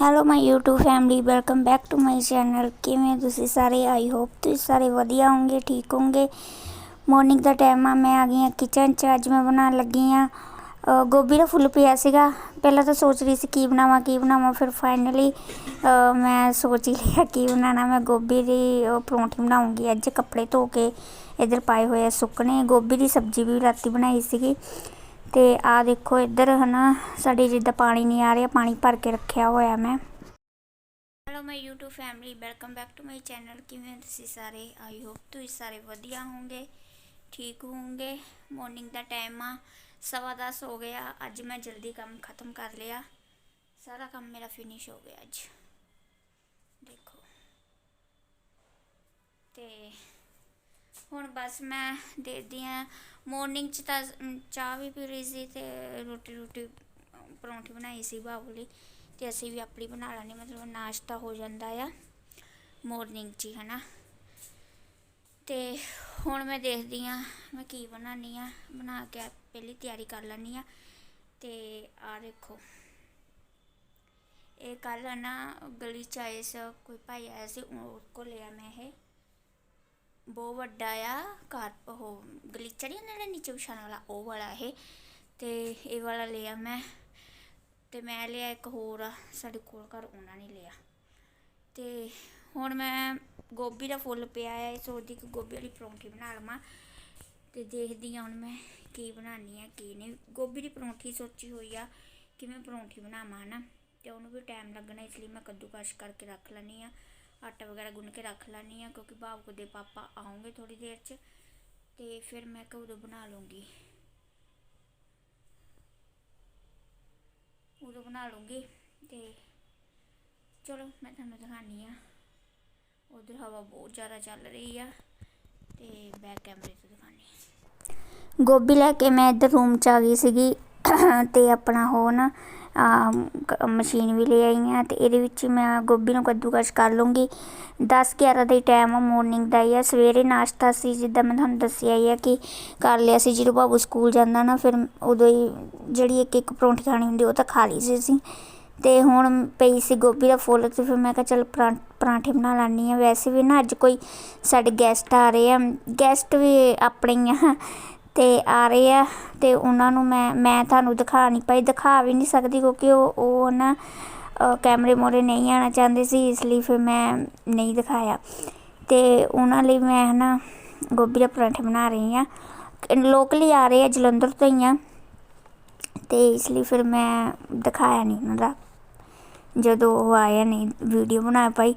Hello my YouTube family welcome back to my channel ਕਿਵੇਂ ਤੁਸੀਂ ਸਾਰੇ ਆਈ ਹੋਪ ਤੁਸੀਂ ਸਾਰੇ ਵਧੀਆ ਹੋਵੋਗੇ ਠੀਕ ਹੋਵੋਗੇ ਮਾਰਨਿੰਗ ਦਾ ਟਾਈਮ ਆ ਮੈਂ ਆ ਗਈ ਆ ਕਿਚਨ 'ਚ ਅੱਜ ਮੈਂ ਬਣਾਉਣ ਲੱਗੀ ਆ ਗੋਭੀ ਦਾ ਫੁੱਲ ਪਿਆ ਸੀਗਾ ਪਹਿਲਾਂ ਤਾਂ ਸੋਚ ਰਹੀ ਸੀ ਕੀ ਬਣਾਵਾਂ ਕੀ ਬਣਾਵਾਂ ਫਿਰ ਫਾਈਨਲੀ ਮੈਂ ਸੋਚ ਹੀ ਲਿਆ ਕੀ ਬਣਾਉਣਾ ਮੈਂ ਗੋਭੀ ਦੀ ਅ, ਪਰੌਂਠੀ ਬਣਾਉਂਗੀ ਅੱਜ ਕੱਪੜੇ ਧੋ ਕੇ ਇੱਧਰ ਪਾਏ ਹੋਏ ਆ ਸੁੱਕਣੇ ਗੋਭੀ ਦੀ ਸਬਜ਼ੀ ਵੀ ਰਾਤੀ ਬਣਾਈ ਸੀਗੀ ਤੇ ਆ ਦੇਖੋ ਇੱਧਰ ਹਨਾ ਸਾਡੇ ਜਿੱਦਾਂ ਪਾਣੀ ਨਹੀਂ ਆ ਰਿਹਾ ਪਾਣੀ ਭਰ ਕੇ ਰੱਖਿਆ ਹੋਇਆ ਮੈਂ hello my YouTube family welcome back to my channel ਕਿਵੇਂ ਹੋ ਤੁਸੀਂ ਸਾਰੇ ਆਈ ਹੋਪ ਤੁਸੀਂ ਸਾਰੇ ਵਧੀਆ ਹੋਵੋਗੇ ਠੀਕ ਹੋਵੋਗੇ ਮਾਰਨਿੰਗ ਦਾ ਟਾਈਮ ਆ ਸਵਾ ਦਸ ਹੋ ਗਿਆ ਅੱਜ ਮੈਂ ਜਲਦੀ ਕੰਮ ਖਤਮ ਕਰ ਲਿਆ ਸਾਰਾ ਕੰਮ ਮੇਰਾ ਫਿਨਿਸ਼ ਹੋ ਗਿਆ ਅੱਜ ਦੇਖੋ ਤੇ ਹੁਣ ਬਸ ਮੈਂ ਦੇਖਦੀ ਆ ਮਾਰਨਿੰਗ ਚ ਤਾਂ ਅਮ, ਚਾਹ ਵੀ ਪੀ ਰਹੀ ਸੀ ਤੇ ਰੋਟੀ ਰੋਟੀ ਅਮ, ਪਰੌਂਠੀ ਬਣਾਈ ਸੀ ਬਾਬੂ ਲਈ ਤੇ ਅਸੀਂ ਵੀ ਆਪਣੀ ਬਣਾ ਲੈਣੀ ਮਤਲਬ ਨਾਸ਼ਤਾ ਹੋ ਜਾਂਦਾ ਆ ਮਾਰਨਿੰਗ 'ਚ ਹੀ ਹਨਾ। ਤੇ ਹੁਣ ਮੈਂ ਦੇਖਦੀ ਆ ਮੈਂ ਕੀ ਬਣਾਉਣੀ ਆ ਬਣਾ ਕੇ ਪਹਿਲੀ ਤਿਆਰੀ ਕਰ ਲੈਣੀ ਆ ਤੇ ਆ ਦੇਖੋ। ਇਹ ਕੱਲ ਨਾ ਗਲੀ ਚ ਆਏ ਸੀ ਕੋਈ ਭਾਈ ਆਇਆ ਸੀ ਉਹ ਕੋ ਲਿਆ ਮੈਂ ਇਹ। ਬਹੁਤ ਵੱਡਾ ਆ ਕਾਰ ਉਹ ਗਲੀਚਾ ਨਹੀਂ ਹੁੰਦਾ ਜਿਹੜਾ ਨੀਚੇ ਵਿਛਾਉਣ ਵਾਲਾ, ਉਹ ਵਾਲਾ ਇਹ। ਤੇ ਇਹ ਵਾਲਾ ਲਿਆ ਮੈਂ, ਤੇ ਮੈਂ ਲਿਆ ਇੱਕ ਹੋਰ ਆ, ਸਾਡੇ ਕੋਲ ਘਰ ਉਹਨਾਂ ਨੇ ਲਿਆ। ਤੇ ਹੁਣ ਮੈਂ ਗੋਭੀ ਦਾ ਫੁੱਲ ਪਿਆ ਆ, ਇਹ ਸੋਚਦੀ ਕਿ ਗੋਭੀ ਵਾਲੀ ਪਰੌਂਠੀ ਬਣਾ ਲਵਾਂ। ਤੇ ਦੇਖਦੀ ਹਾਂ ਹੁਣ ਮੈਂ ਕੀ ਬਣਾਉਣੀ ਆ ਕੀ ਨਹੀਂ। ਗੋਭੀ ਦੀ ਪਰੌਂਠੀ ਸੋਚੀ ਹੋਈ ਆ ਕਿ ਮੈਂ ਪਰੌਂਠੀ ਬਣਾਵਾਂ, ਹਨਾ। ਤੇ ਉਹਨੂੰ ਵੀ ਟਾਈਮ ਲੱਗਣਾ, ਇਸ ਲਈ ਮੈਂ ਕੱਦੂਕਸ਼ ਕਰਕੇ ਰੱਖ ਲੈਣੀ ਆ ਆਟਾ ਵਗੈਰਾ ਗੁੰਨ ਕੇ ਰੱਖ ਲੈਣੀ ਆ ਕਿਉਂਕਿ ਬਾਬੂ ਦੇ ਪਾਪਾ ਆਉਂਗੇ ਥੋੜੀ ਦੇਰ 'ਚ ਤੇ ਫਿਰ ਮੈਂ ਕਿ ਉਦੋਂ ਬਣਾ ਲੂੰਗੀ ਉਦੋਂ ਬਣਾ ਲੂੰਗੀ ਤੇ ਚਲੋ ਮੈਂ ਤੁਹਾਨੂੰ ਦਿਖਾਣੀ ਆ ਉਧਰ ਹਵਾ ਬਹੁਤ ਜ਼ਿਆਦਾ ਚੱਲ ਰਹੀ ਆ ਤੇ ਬੈਕ ਕੈਮਰੇ ਤੋਂ ਦਿਖਾਣੀ ਗੋਭੀ ਲੈ ਕੇ ਮੈਂ ਇੱਧਰ ਰੂਮ 'ਚ ਆ ਅਤੇ ਆਪਣਾ ਉਹ ਨਾ ਕ- ਮਸ਼ੀਨ ਵੀ ਲੈ ਆਈ ਹਾਂ ਅਤੇ ਇਹਦੇ ਵਿੱਚ ਹੀ ਮੈਂ ਗੋਭੀ ਨੂੰ ਕੱਦੂਕਸ਼ ਕਰ ਲੂੰਗੀ 10 11 ਦਾ ਹੀ ਟਾਈਮ ਆ ਮੋਰਨਿੰਗ ਦਾ ਹੀ ਆ। ਸਵੇਰੇ ਨਾਸ਼ਤਾ ਸੀ, ਜਿੱਦਾਂ ਮੈਂ ਤੁਹਾਨੂੰ ਦੱਸਿਆ ਹੀ ਆ ਕਿ ਕਰ ਲਿਆ ਸੀ। ਜਦੋਂ ਬਾਬੂ ਸਕੂਲ ਜਾਂਦਾ ਨਾ, ਫਿਰ ਉਦੋਂ ਹੀ ਜਿਹੜੀ ਇੱਕ ਇੱਕ ਪਰੌਂਠੀ ਖਾਣੀ ਹੁੰਦੀ, ਉਹ ਤਾਂ ਖਾ ਲਈ ਸੀ ਅਸੀਂ। ਤੇ ਹੁਣ ਪਈ ਸੀ ਗੋਭੀ ਦਾ ਫੁੱਲ ਤੇ ਫਿਰ ਮੈਂ ਕਿਹਾ ਚੱਲ ਪਰਾਂ- ਪਰਾਂਠੇ ਬਣਾ ਲੈਣੀ ਆ ਵੈਸੇ ਵੀ ਨਾ ਅੱਜ ਕੋਈ ਸਾਡੇ ਗੈਸਟ ਆ ਰਹੇ ਆ। ਗੈਸਟ ਵੀ ਆਪਣੇ ਹੀ ਆ। ਤੇ ਆ ਰਹੇ ਆ ਅਤੇ ਉਹਨਾਂ ਨੂੰ ਮੈਂ ਮੈਂ ਤੁਹਾਨੂੰ ਦਿਖਾ ਨਹੀਂ ਪਾਈ, ਦਿਖਾ ਵੀ ਨਹੀਂ ਸਕਦੀ ਕਿਉਂਕਿ ਉਹ ਉਹ ਨਾ ਕੈਮਰੇ ਮੋਰੇ ਨਹੀਂ ਆਉਣਾ ਚਾਹੁੰਦੇ ਸੀ, ਇਸ ਲਈ ਫਿਰ ਮੈਂ ਨਹੀਂ ਦਿਖਾਇਆ। ਅਤੇ ਉਹਨਾਂ ਲਈ ਮੈਂ ਨਾ ਗੋਭੀ ਦੇ ਪਰਾਂਠੇ ਬਣਾ ਰਹੀ ਹਾਂ। ਲੋਕਲੀ ਆ ਰਹੇ ਆ, ਜਲੰਧਰ ਤੋਂ ਹੀ ਆ। ਤੇ ਇਸ ਲਈ ਫਿਰ ਮੈਂ ਦਿਖਾਇਆ ਨਹੀਂ ਉਹਨਾਂ ਦਾ। ਜਦੋਂ ਉਹ ਆਇਆ ਨਹੀਂ, ਵੀਡੀਓ ਬਣਾ ਪਾਈ।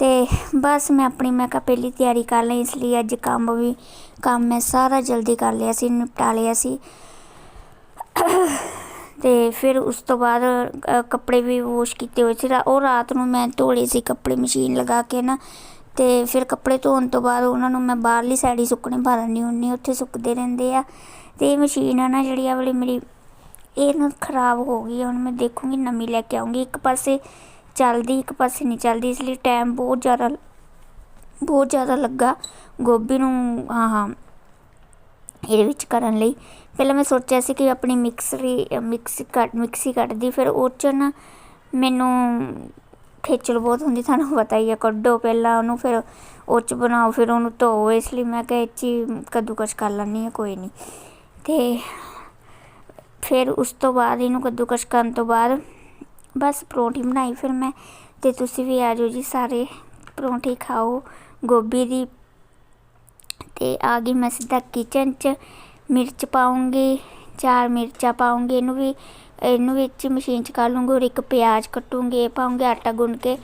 ਤੇ ਬਸ ਮੈਂ ਆਪਣੀ ਮੈਂ ਕਿਹਾ ਪਹਿਲੀ ਤਿਆਰੀ ਕਰ ਲਈ ਇਸ ਲਈ ਅੱਜ ਕੰਮ ਵੀ ਕੰਮ ਮੈਂ ਸਾਰਾ ਜਲਦੀ ਕਰ ਲਿਆ ਸੀ ਨਿਪਟਾ ਲਿਆ ਸੀ। ਤੇ ਫਿਰ ਉਸ ਤੋਂ ਬਾਅਦ ਕੱਪੜੇ ਵੀ ਵਾਸ਼ ਕੀਤੇ ਹੋਏ ਸੀ। ਰਾ- ਉਹ ਰਾਤ ਨੂੰ ਮੈਂ ਧੋਲੇ ਸੀ ਕੱਪੜੇ ਮਸ਼ੀਨ ਲਗਾ ਕੇ ਨਾ। ਤੇ ਫਿਰ ਕੱਪੜੇ ਧੋਣ ਤੋਂ ਬਾਅਦ ਉਹਨਾਂ ਨੂੰ ਮੈਂ ਬਾਹਰਲੀ ਸਾਈਡ ਹੀ ਸੁੱਕਣੇ ਪਾ ਦਿੰਦੀ ਹੁੰਦੀ ਉੱਥੇ ਸੁੱਕਦੇ ਰਹਿੰਦੇ ਆ। ਤੇ ਇਹ ਮਸ਼ੀਨ ਆ ਨਾ ਜਿਹੜੀ ਆ ਵਾਲੀ ਮੇਰੀ ਇਹ ਨਾ ਖਰਾਬ ਹੋ ਗਈ ਆ, ਹੁਣ ਮੈਂ ਦੇਖੂੰਗੀ ਨਵੀਂ ਲੈ ਕੇ ਆਉਂਗੀ ਇੱਕ ਪਾਸੇ ਚੱਲਦੀ, ਇੱਕ ਪਾਸੇ ਨਹੀਂ ਚੱਲਦੀ, ਇਸ ਲਈ ਟਾਈਮ ਬਹੁਤ ਜ਼ਿਆਦਾ ਬਹੁਤ ਜ਼ਿਆਦਾ ਲੱਗਾ ਗੋਭੀ ਨੂੰ, ਹਾਂ ਹਾਂ, ਇਹਦੇ ਵਿੱਚ ਕਰਨ ਲਈ। ਪਹਿਲਾਂ ਮੈਂ ਸੋਚਿਆ ਸੀ ਕਿ ਆਪਣੀ ਮਿਕਸਰੀ, ਮਿਕਸ ਕੱਟ ਮਿਕਸੀ ਕੱਟਦੀ ਫਿਰ ਉਹ 'ਚ ਨਾ ਮੈਨੂੰ ਖੇਚਲ ਬਹੁਤ ਹੁੰਦੀ, ਤੁਹਾਨੂੰ ਪਤਾ ਹੀ ਹੈ ਕੱਢੋ ਪਹਿਲਾਂ ਉਹਨੂੰ, ਫਿਰ ਉਹ 'ਚ ਬਣਾਓ, ਫਿਰ ਉਹਨੂੰ ਧੋਵੋ ਇਸ ਲਈ ਮੈਂ ਕਿਹਾ ਇਹ 'ਚ ਹੀ ਕੱਦੂਕਸ਼ ਕਰ ਲੈਂਦੀ ਹਾਂ, ਕੋਈ ਨਹੀਂ। ਤੇ ਫਿਰ ਉਸ ਤੋਂ ਬਾਅਦ, ਇਹਨੂੰ ਕੱਦੂਕਸ਼ ਕਰਨ ਤੋਂ ਬਾਅਦ ਬਸ ਪਰੌਂਠੀ ਬਣਾਈ, ਫਿਰ ਮੈਂ ਤੇ ਤੁਸੀਂ ਵੀ ਆ ਜਾਓ ਜੀ ਸਾਰੇ। ਪਰੌਂਠੀ ਖਾਓ, ਗੋਭੀ ਦੀ। ਤੇ ਆ ਗਈ ਮੈਂ ਸਿੱਧਾ ਕਿਚਨ 'ਚ। ਮਿਰਚ ਪਾਉਂਗੀ, ਚਾਰ ਮਿਰਚਾਂ ਪਾਉਂਗੀ, ਇਹਨੂੰ ਵੀ, ਇਹਨੂੰ ਵਿੱਚ ਮਸ਼ੀਨ 'ਚ ਕਰ ਲੂੰਗੀ ਔਰ ਇੱਕ ਪਿਆਜ਼ ਕੱਟੂੰਗੀ, ਇਹ ਪਾਉਂਗੀ ਆਟਾ ਗੁੰਨ ਕੇ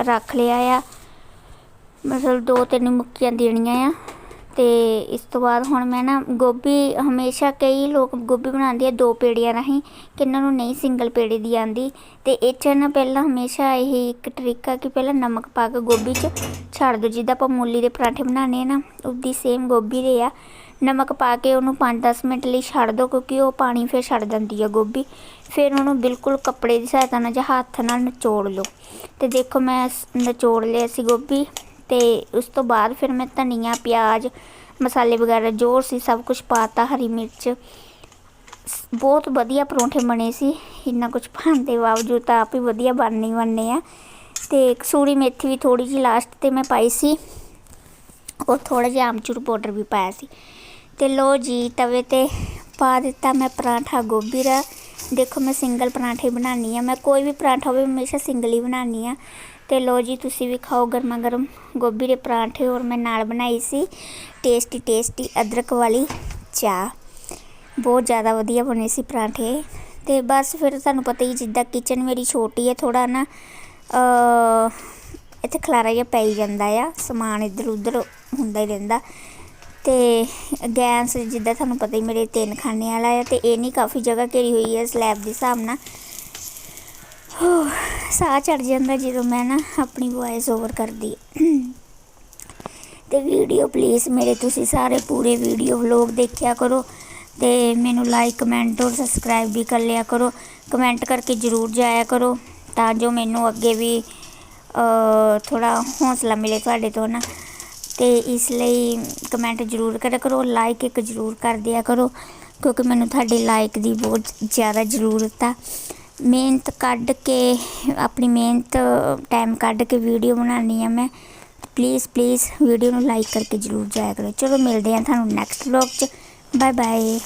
ਰੱਖ ਲਿਆ ਆ। ਮਤਲਬ ਦੋ ਤਿੰਨ ਮੁੱਕੀਆਂ ਦੇਣੀਆਂ ਆ। ਤੇ ਇਸ ਤੋਂ ਬਾਅਦ ਹੁਣ ਮੈਂ ਨਾ ਗੋਭੀ ਹਮੇਸ਼ਾ ਕਈ ਲੋਕ ਗੋਭੀ ਬਣਾਉਂਦੇ ਆ ਦੋ ਪੇੜੀਆਂ ਰਾਹੀਂ ਕਿੰਨਾਂ ਨੂੰ ਨਹੀਂ ਸਿੰਗਲ ਪੇੜੀ ਦੀ ਆਂਦੀ ਤੇ ਇਹ 'ਚ ਨਾ ਪਹਿਲਾਂ ਹਮੇਸ਼ਾ ਇਹ ਇੱਕ ਟ੍ਰਿਕ ਆ ਕਿ ਪਹਿਲਾਂ ਨਮਕ ਪਾ ਕੇ ਗੋਭੀ 'ਚ ਛੱਡ ਦਿਓ ਜਿੱਦਾਂ ਆਪਾਂ ਮੂਲੀ ਦੇ ਪਰਾਂਠੇ ਬਣਾਉਂਦੇ ਆ ਨਾ, ਉਹਦੀ ਸੇਮ ਗੋਭੀ ਦੇ ਆ। ਨਮਕ ਪਾ ਕੇ ਉਹਨੂੰ 5-10 ਮਿੰਟ ਲਈ ਛੱਡ ਦਿਓ ਕਿਉਂਕਿ ਉਹ ਪਾਣੀ ਫਿਰ ਛੱਡ ਦਿੰਦੀ ਆ ਗੋਭੀ। ਫਿਰ ਉਹਨੂੰ ਬਿਲਕੁਲ ਕੱਪੜੇ ਦੀ ਸਹਾਇਤਾ ਨਾਲ ਜਾਂ ਹੱਥ ਨਾਲ ਨਿਚੋੜ ਲਓ। ਤੇ ਦੇਖੋ ਮੈਂ ਸ- ਨਿਚੋੜ ਲਿਆ ਸੀ ਗੋਭੀ। ਤੇ ਉਸ ਤੋਂ ਬਾਅਦ ਫਿਰ ਮੈਂ ਧਨੀਆ, ਪਿਆਜ਼, ਮਸਾਲੇ ਵਗੈਰਾ ਜੋ ਸੀ ਸਭ ਕੁਝ ਪਾਤਾ, ਹਰੀ ਮਿਰਚ। ਬਹੁਤ ਵਧੀਆ ਪਰੌਂਠੇ ਬਣੇ ਸੀ। ਇੰਨਾ ਕੁਝ ਪਾਉਣ ਦੇ ਬਾਵਜੂਦ ਤਾਂ ਆਪ ਹੀ ਵਧੀਆ ਬਣਨੇ ਹੀ ਬਣਨੇ ਆ। ਤੇ ਕਸੂਰੀ ਮੇਥੀ ਵੀ ਥੋੜੀ ਜਿਹੀ ਲਾਸਟ ਤੇ ਮੈਂ ਪਾਈ ਸੀ। ਔਰ ਥੋੜਾ ਜਿਹਾ ਆਮਚੂਰ ਪਾਊਡਰ ਵੀ ਪਾਇਆ ਸੀ। ਤੇ ਲੋ ਜੀ, ਤਵੇ ਤੇ ਪਾ ਦਿੱਤਾ ਮੈਂ ਪਰਾਂਠਾ ਗੋਭੀ ਦਾ। ਦੇਖੋ ਮੈਂ ਸਿੰਗਲ ਪਰਾਂਠੇ ਬਣਾਉਣੀ ਆ ਮੈਂ ਕੋਈ ਵੀ ਪਰਾਂਠਾ ਹੋਵੇ ਹਮੇਸ਼ਾ ਸਿੰਗਲ ਹੀ ਬਣਾਉਣੀ ਆ ਤੇ ਲੋ ਜੀ, ਤੁਸੀਂ ਵੀ ਖਾਓ ਗਰਮਾ ਗਰਮ ਗੋਭੀ ਦੇ ਪਰਾਂਠੇ ਔਰ ਮੈਂ ਨਾਲ ਬਣਾਈ ਸੀ ਟੇਸਟੀ ਟੇਸਟੀ ਅਦਰਕ ਵਾਲੀ ਚਾਹ। ਬਹੁਤ ਜ਼ਿਆਦਾ ਵਧੀਆ ਬਣੇ ਸੀ ਪਰਾਂਠੇ। ਤੇ ਬਸ ਫਿਰ ਤੁਹਾਨੂੰ ਪਤਾ ਹੀ ਜਿੱਦਾਂ ਕਿਚਨ ਮੇਰੀ ਛੋਟੀ ਹੈ ਥੋੜਾ ਨਾ ਇੱਥੇ ਖਲਾਰਾ ਜਿਹਾ ਪੈ ਜਾਂਦਾ ਆ, ਸਮਾਨ ਇੱਧਰ ਉੱਧਰ ਹੁੰਦਾ ਹੀ ਰਹਿੰਦਾ। ਤੇ ਗੈਸ ਜਿੱਦਾਂ ਤੁਹਾਨੂੰ ਪਤਾ ਹੀ ਮੇਰੇ ਤਿੰਨ ਖਾਨੇ ਵਾਲਾ ਆ ਤੇ ਇਹ ਨਹੀਂ ਕਾਫੀ ਜਗ੍ਹਾ ਘੇਰੀ ਹੋਈ ਹੈ ਸਲੈਬ ਦੇ ਹਿਸਾਬ ਨਾਲ। ਸਾਹ ਚੜ ਜਾਂਦਾ ਜਦੋਂ ਮੈਂ ਨਾ ਆਪਣੀ ਵੌਇਸ ਓਵਰ ਕਰਦੀ ਤੇ ਵੀਡੀਓ ਪਲੀਜ਼ ਮੇਰੇ ਤੁਸੀਂ ਸਾਰੇ ਪੂਰੇ ਵੀਡੀਓ ਵਲੋਗ ਦੇਖਿਆ ਕਰੋ ਤੇ ਮੈਨੂੰ ਲਾਈਕ ਕਮੈਂਟ ਔਰ ਸਬਸਕ੍ਰਾਈਬ ਵੀ ਕਰ ਲਿਆ ਕਰੋ। ਕਮੈਂਟ ਕਰਕੇ ਜਰੂਰ ਜਾਇਆ ਕਰੋ ਤਾਂ ਜੋ ਮੈਨੂੰ ਅੱਗੇ ਵੀ ਥੋੜਾ ਹੌਸਲਾ ਮਿਲੇ ਤੁਹਾਡੇ ਤੋਂ ਨਾ। ਤੇ ਇਸ ਲਈ ਕਮੈਂਟ ਜਰੂਰ ਕਰਿਆ ਕਰੋ ਲਾਈਕ ਇੱਕ ਜਰੂਰ ਕਰ ਦਿਆ ਕਰੋ ਕਿਉਂਕਿ ਮੈਨੂੰ ਤੁਹਾਡੇ ਲਾਈਕ ਦੀ ਬਹੁਤ ਜ਼ਿਆਦਾ ਜ਼ਰੂਰਤ ਆ। ਮਿਹਨਤ ਕੱਢ ਕੇ, ਆਪਣੀ ਮਿਹਨਤ ਟਾਈਮ ਕੱਢ ਕੇ ਵੀਡੀਓ ਬਣਾਉਣੀ ਆ ਮੈਂ। ਪਲੀਜ਼ ਪਲੀਜ਼ ਵੀਡੀਓ ਨੂੰ ਲਾਈਕ ਕਰਕੇ ਜਰੂਰ ਜਾਇਆ ਕਰੋ। ਚਲੋ ਮਿਲਦੇ ਹਾਂ ਤੁਹਾਨੂੰ ਨੈਕਸਟ ਵਲੌਗ 'ਚ। Bye bye